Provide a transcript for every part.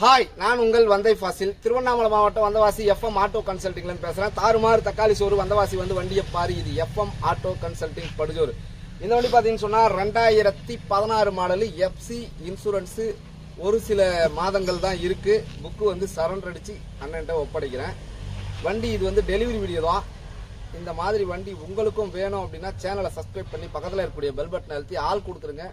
Hi நான் உங்கள் வந்தை ஃபாசில். திருவண்ணாமலை மாவட்டம் வந்தவாசி எஃப்எம் ஆட்டோ கன்சல்டிங்ல பேசுறேன். தாறுமாறு தக்காளி சோறு வந்தவாசி வந்து வண்டியை பாரு இது எஃப்எம் ஆட்டோ கன்சல்டிங் படுஜோர் இந்த வண்டி பார்த்தீங்கன்னு சொன்னால் ரெண்டாயிரத்தி பதினாறு மாடலு எஃப்சி இன்சூரன்ஸு ஒரு சில மாதங்கள் தான் இருக்கு. புக்கு வந்து சரண்டர் அடிச்சு அண்ணன்ட்ட ஒப்படைக்கிறேன். வண்டி இது வந்து டெலிவரி வீடியோ தான். இந்த மாதிரி வண்டி உங்களுக்கும் வேணும் அப்படின்னா சேனலை சப்ஸ்கிரைப் பண்ணி பக்கத்தில் இருக்கக்கூடிய பெல் பட்டனை அழுத்தி ஆள் கொடுத்துருங்க.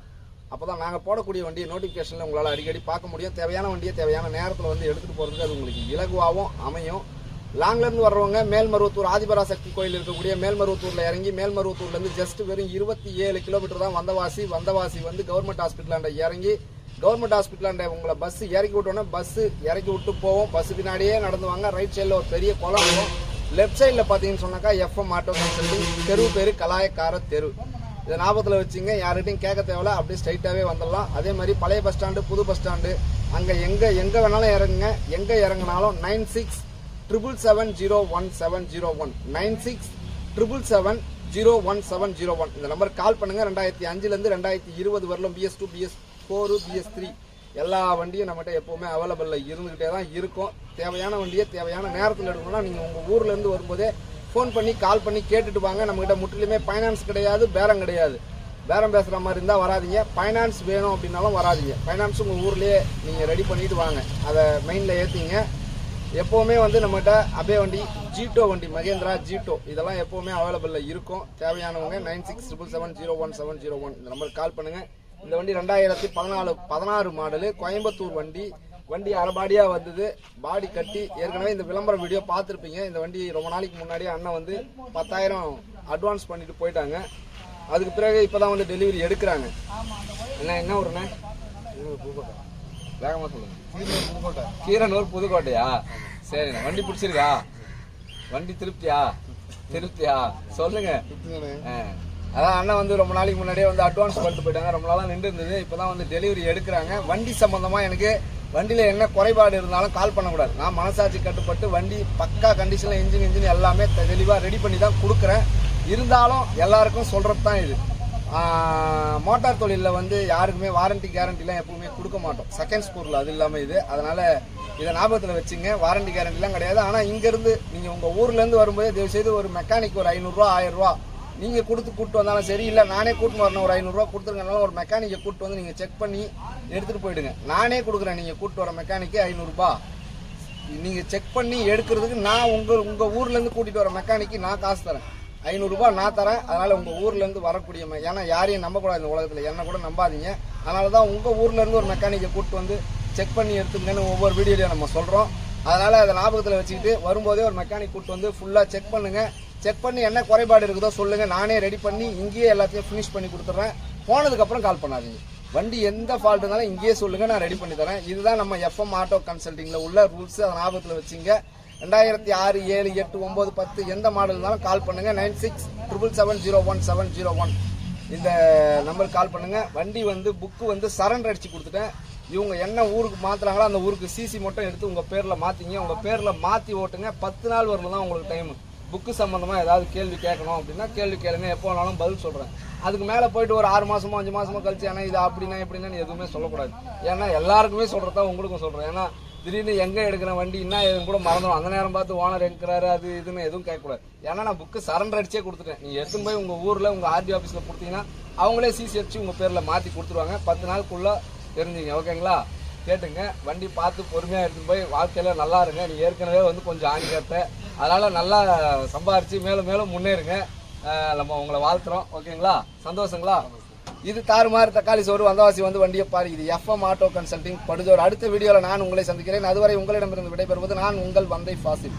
அப்போ தான் நாங்கள் போடக்கூடிய வண்டியை நோட்டிஃபிகேஷனில் உங்களால் அடிக்கடி பார்க்க முடியும். தேவையான வண்டியை தேவையான நேரத்தில் வந்து எடுத்துகிட்டு போகிறதுக்கு அது உங்களுக்கு இலகுவாகவும் அமையும். லாங்லேருந்து வர்றவங்க மேல்மருவத்தூர் ஆதிபரா சக்தி கோயில் இருக்கக்கூடிய மேல்மருவத்தூரில் இறங்கி மேல்மருவத்தூர்லேருந்து ஜஸ்ட் வெறும் இருபத்தி ஏழு கிலோமீட்டர் தான் வந்தவாசி வந்தவாசி வந்து கவர்மெண்ட் ஹாஸ்பிட்டலாண்ட இறங்கி கவர்மெண்ட் ஹாஸ்பிட்டலாண்ட உங்களை பஸ் இறக்கி விட்டோன்னே பஸ்ஸு இறக்கி விட்டு போவோம். பஸ்ஸு பின்னாடியே நடந்து வாங்க. ரைட் சைடில் ஒரு பெரிய குளம் லெஃப்ட் சைடில் பார்த்தீங்கன்னு சொன்னாக்கா எஃப்எம் ஆட்டோ கன்சல்டிங் தெரு பேர் கலாயக்கார தெரு. இதை ஞாபகத்தில் வச்சுங்க. யார்கிட்டையும் கேட்க தேவையில்ல. அப்படியே ஸ்ட்ரைட்டாகவே வந்துடலாம். அதே மாதிரி பழைய பஸ் ஸ்டாண்டு புது பஸ் ஸ்டாண்டு அங்கே எங்கே எங்கே வேணாலும் இறங்குங்க. எங்கே இறங்குனாலும் nine six triple seven zero one seven zero one nine six triple seven zero one seven zero one இந்த நம்பர் கால் பண்ணுங்கள் ரெண்டாயிரத்தி அஞ்சுலேருந்து ரெண்டாயிரத்தி இருபது வரலும் BS two BS four BS three எல்லா வண்டியும் நம்மகிட்ட எப்போவுமே அவைலபிளில் இருந்துக்கிட்டே தான் இருக்கும். தேவையான வண்டியை தேவையான நேரத்தில் எடுக்கணும்னா நீங்கள் உங்கள் ஊர்லேருந்து வரும்போதே ஃபோன் பண்ணி கால் பண்ணி கேட்டுட்டு வாங்க. நம்மகிட்ட முற்றிலுமே ஃபைனான்ஸ் கிடையாது பேரம் கிடையாது. பேரம் பேசுகிற மாதிரி இருந்தால் வராதிங்க. ஃபைனான்ஸ் வேணும் அப்படின்னாலும் வராதிங்க. ஃபைனான்ஸ் உங்கள் ஊர்லேயே நீங்கள் ரெடி பண்ணிட்டு வாங்க. அதை மெயினில் ஏற்றிங்க எப்போவுமே வந்து நம்மகிட்ட அபே வண்டி ஜீட்டோ வண்டி மகேந்திரா ஜீட்டோ இதெல்லாம் எப்போவுமே அவைலபிளில் இருக்கும். தேவையானவங்க nine six triple seven zero one seven zero one இந்த நம்பருக்கு கால் பண்ணுங்கள் இந்த வண்டி ரெண்டாயிரத்தி பதினாலு பதினாறு மாடலு கோயம்புத்தூர் வண்டி. வண்டி அரைபாடியா வந்தது. பாடி கட்டி ஏற்கனவே இந்த விளம்பர வீடியோ பார்த்துருப்பீங்க. இந்த வண்டி ரொம்ப நாளைக்கு முன்னாடி அண்ணன் வந்து பத்தாயிரம் அட்வான்ஸ் பண்ணிட்டு போயிட்டாங்க. அதுக்கு பிறகு இப்பதான் வந்து டெலிவரி எடுக்கிறாங்க. என்ன என்ன ஊருண்ணே? வேகமா சொல்லுங்க. கீரனூர் புதுக்கோட்டையா? சரிண்ணே. வண்டி பிடிச்சிருக்கா? வண்டி திருப்தியா? திருப்தியா? சொல்லுங்க. அதான் அண்ணன் வந்து ரொம்ப நாளைக்கு முன்னாடியே வந்து அட்வான்ஸ் கொடுத்து போயிட்டாங்க. ரொம்ப நாளாக நின்று இருந்தது. இப்போ தான் வந்து டெலிவரி எடுக்கிறாங்க. வண்டி சம்மந்தமாக எனக்கு வண்டியில் என்ன குறைபாடு இருந்தாலும் கால் பண்ணக்கூடாது. நான் மனசாட்சி கட்டுப்பட்டு வண்டி பக்கா கண்டிஷனில் இன்ஜின் இன்ஜின் எல்லாமே தெளிவாக ரெடி பண்ணி தான் கொடுக்குறேன். இருந்தாலும் எல்லாருக்கும் சொல்கிறது தான் இது. மோட்டார் தொழிலில் வந்து யாருக்குமே வாரண்டி கேரண்டிலாம் எப்பவுமே கொடுக்க மாட்டோம். செகண்ட்ஸ் பொருள் அது இல்லாமல் இது. அதனால் இதை ஞாபகத்தில் வச்சுங்க. வாரண்டி கேரண்டிலாம் கிடையாது. ஆனால் இங்கேருந்து நீங்கள் உங்கள் ஊர்லேருந்து வரும்போது தயவு செய்து ஒரு மெக்கானிக் ஒரு ஐநூறுரூவா ஆயிரம் ரூபா நீங்கள் கொடுத்து கூப்பிட்டு வந்தாலும் சரி இல்லை நானே கூட்டிட்டு வரணும் ஒரு ஐநூறுரூவா கொடுத்துருங்கனாலும் ஒரு மெக்கானிக்கை கூப்பிட்டு வந்து நீங்கள் செக் பண்ணி எடுத்துகிட்டு போயிடுங்க. நானே கொடுக்குறேன் நீங்கள் கூப்பிட்டு வர மெக்கானிக்கு ஐநூறுரூபா நீங்கள் செக் பண்ணி எடுக்கிறதுக்கு நான் உங்கள் உங்கள் ஊர்லேருந்து கூட்டிகிட்டு வர மெக்கானிக்கு நான் காசு தரேன். ஐநூறுரூபா நான் தரேன் அதனால் உங்கள் ஊர்லேருந்து வரக்கூடிய ஏன்னா யாரையும் நம்பக்கூடாது இந்த உலகத்தில் என்ன கூட நம்பாதீங்க. அதனால தான் உங்கள் ஊர்லேருந்து ஒரு மெக்கானிக்கை கூப்பிட்டு வந்து செக் பண்ணி எடுத்துங்கன்னு ஒவ்வொரு வீடியோலையும் நம்ம சொல்கிறோம் அதனால் அதை ஞாபகத்தில் வச்சுக்கிட்டு வரும்போதே ஒரு மெக்கானிக் கூப்பிட்டு வந்து ஃபுல்லாக செக் பண்ணுங்கள் செக் பண்ணி என்ன குறைபாடு இருக்குதோ சொல்லுங்கள் நானே ரெடி பண்ணி இங்கேயே எல்லாத்தையும் ஃபினிஷ் பண்ணி கொடுத்துட்றேன். போனதுக்கப்புறம் கால் பண்ணாதீங்க. வண்டி எந்த ஃபால்ட் இருந்தாலும் இங்கேயே சொல்லுங்கள் நான் ரெடி பண்ணி தரேன். இதுதான் நம்ம எஃப்எம் ஆட்டோ கன்சல்ட்டிங்கில் உள்ள ரூல்ஸ் அதை ஞாபகத்தில் வச்சுங்க. ரெண்டாயிரத்தி ஆறு ஏழு எட்டு ஒம்பது பத்து எந்த மாடல் இருந்தாலும் கால் பண்ணுங்கள் nine six triple seven zero one seven zero one. இந்த நம்பருக்கு கால் பண்ணுங்கள் வண்டி வந்து புக்கு வந்து சரண்டர் அடித்து கொடுத்துட்டேன். இவங்க என்ன ஊருக்கு மாற்றுறாங்களோ அந்த ஊருக்கு சிசி மட்டும் எடுத்து உங்கள் பேரில் மாற்றிங்க உங்கள் பேரில் மாற்றி ஓட்டுங்க. பத்து நாள் வரணும் தான் உங்களுக்கு டைம் புக்கு சம்மந்தமாக ஏதாவது கேள்வி கேட்கணும் அப்படின்னா கேள்வி கேளுங்க. எப்போ வேணாலும் பதில் சொல்கிறேன் அதுக்கு மேலே போயிட்டு ஒரு ஆறு மாதமோ அஞ்சு மாதமோ கழிச்சு ஏன்னா இது அப்படின்னா எப்படின்னு எதுவுமே சொல்லக்கூடாது. ஏன்னா எல்லாருக்குமே சொல்கிறதா உங்களுக்கும் சொல்கிறேன் ஏன்னா திடீர்னு எங்கே எடுக்கிற வண்டி என்ன எதுவும் கூட மறந்துடும் அந்த நேரம் பார்த்து ஓனர் எடுக்கிறாரு அது இதுன்னு எதுவும் கேட்கக்கூடாது. ஏன்னா நான் புக்கு சரண்டர் அடிச்சே கொடுத்துட்டேன். நீங்கள் எடுத்துன்னு போய் உங்கள் ஊரில் உங்கள் ஆர்டி ஆஃபீஸில் கொடுத்தீங்கன்னா அவங்களே சிசி அடிச்சு உங்கள் பேரில் மாற்றி கொடுத்துருவாங்க. பத்து நாளுக்குள்ளே தெரிஞ்சுங்க. ஓகேங்களா? கேட்டுங்க வண்டி பார்த்து பொறுமையாக எடுத்துன்னு போய் வாழ்க்கையில் நல்லா இருங்க. நீ ஏற்கனவே வந்து கொஞ்சம் ஆங்கிலத்த அதனால் நல்லா சம்பாரித்து மேலும் மேலும் முன்னேறுங்க. நம்ம உங்களை வாழ்த்துறோம். ஓகேங்களா? சந்தோஷங்களா? இது தாறுமாறு தக்காளி சோறு வந்தவாசி வந்து வண்டியை பாரு. இது எஃப்எம் ஆட்டோ கன்சல்டிங் படுதோர். அடுத்த வீடியோவில் நான் உங்களை சந்திக்கிறேன். அதுவரை உங்களிடமிருந்து விடைபெறுவது நான் உங்கள் வந்தை ஃபாசில்.